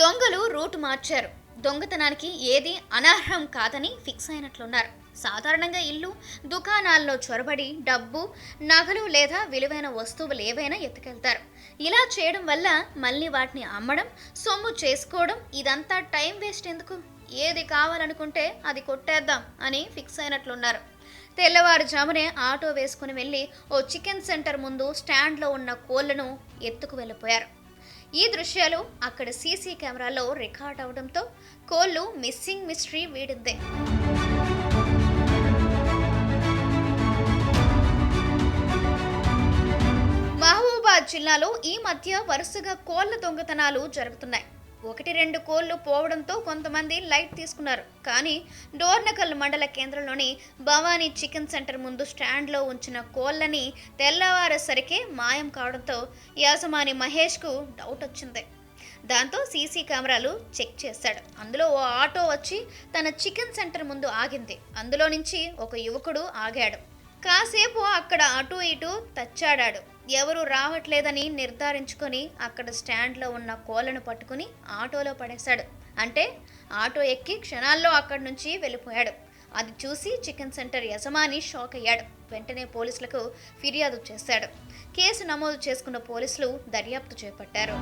దొంగలు రూట్ మార్చారు. దొంగతనానికి ఏది అనర్హం కాదని ఫిక్స్ అయినట్లున్నారు. సాధారణంగా ఇల్లు దుకాణాల్లో చొరబడి డబ్బు నగలు లేదా విలువైన వస్తువులు ఏవైనా ఎత్తుకెళ్తారు. ఇలా చేయడం వల్ల మళ్ళీ వాటిని అమ్మడం సొమ్ము చేసుకోవడం ఇదంతా టైం వేస్ట్ ఎందుకు? ఏది కావాలనుకుంటే అది కొట్టేద్దాం అని ఫిక్స్ అయినట్లున్నారు. తెల్లవారుజామునే ఆటో వేసుకుని వెళ్ళి ఓ చికెన్ సెంటర్ ముందు స్టాండ్లో ఉన్న కోళ్ళను ఎత్తుకు వెళ్ళిపోయారు. ఈ దృశ్యాలు అక్కడ సీసీ కెమెరాలో రికార్డ్ అవడంతో కోళ్ళు మిస్సింగ్ మిస్టరీ వీడిందే. మహబూబాద్ జిల్లాలో ఈ మధ్య వరుసగా కోళ్ళ దొంగతనాలు జరుగుతున్నాయి. ఒకటి రెండు కోళ్ళు పోవడంతో కొంతమంది లైట్ తీసుకున్నారు. కానీ డోర్నకల్ మండల కేంద్రంలోని భవానీ చికెన్ సెంటర్ ముందు స్టాండ్లో ఉంచిన కోళ్ళని తెల్లవారేసరికే మాయం కావడంతో యాజమాని మహేష్కు డౌట్ వచ్చింది. దాంతో సీసీ కెమెరాలు చెక్ చేశాడు. అందులో ఓ ఆటో వచ్చి తన చికెన్ సెంటర్ ముందు ఆగింది. అందులో నుంచి ఒక యువకుడు ఆగాడు. కాసేపు అక్కడ అటు ఇటు తచ్చాడాడు. ఎవరు రావట్లేదని నిర్ధారించుకొని అక్కడ స్టాండ్లో ఉన్న కోలను పట్టుకుని ఆటోలో పడేశాడు. అంటే ఆటో ఎక్కి క్షణాల్లో అక్కడి నుంచి వెళ్ళిపోయాడు. అది చూసి చికెన్ సెంటర్ యజమాని షాక్ అయ్యాడు. వెంటనే పోలీసులకు ఫిర్యాదు చేశాడు. కేసు నమోదు చేసుకున్న పోలీసులు దర్యాప్తు చేపట్టారు.